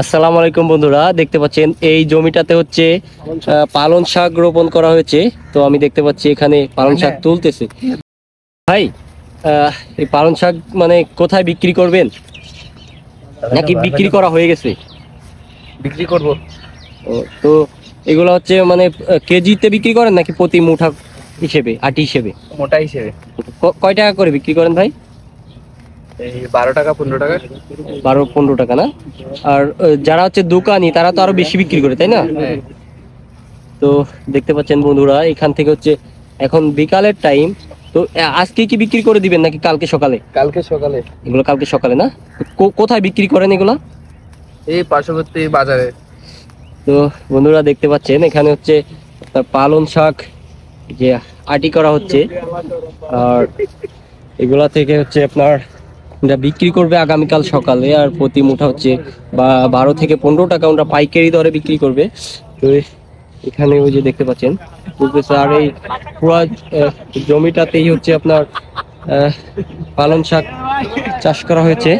আসসালামু আলাইকুম বন্ধুরা দেখতে পাচ্ছেন এই জমিটাতে হচ্ছে পালন শাক রোপণ করা হয়েছে। তো আমি দেখতে পাচ্ছি এখানে পালন শাক তুলতেছে। ভাই এই পালন শাক মানে কোথায় বিক্রি করবেন? নাকি বিক্রি করা হয়ে গেছে? বিক্রি করব। তো এগুলো হচ্ছে মানে কেজিতে বিক্রি করেন নাকি প্রতি মুঠা হিসেবে আটি হিসেবে? মোটা হিসেবে। কয় টাকা করে বিক্রি করেন ভাই? এই বারো টাকা পনেরো টাকা? বারো পনেরো টাকা না? আর যারা হচ্ছে দোকানি তারা তো আরও বেশি বিক্রি করে তাই না? হ্যাঁ। তো দেখতে পাচ্ছেন বন্ধুরা এখান থেকে হচ্ছে এখন বিকালের টাইম তো আজকে কি বিক্রি করে দিবেন নাকি কালকে সকালে? কালকে সকালে। এগুলো কালকে সকালে না? কোথায় বিক্রি করেন এগুলো? এই পার্শ্ববর্তী বাজারে। তো বন্ধুরা দেখতে পাচ্ছেন এখানে হচ্ছে পালন শাক যে আটি করা হচ্ছে। আর এগুলা থেকে হচ্ছে আপনার এটা বিক্রি করবে আগামীকাল সকালে আর প্রতি মুঠা হচ্ছে বা বারো থেকে পনেরো টাকা ওরা পাইকারি দরে বিক্রি করবে। তো এখানে ওই যে দেখতে পাচ্ছেন আর এই পুরা জমিটাতেই হচ্ছে আপনার পালন শাক চাষ করা হয়েছে।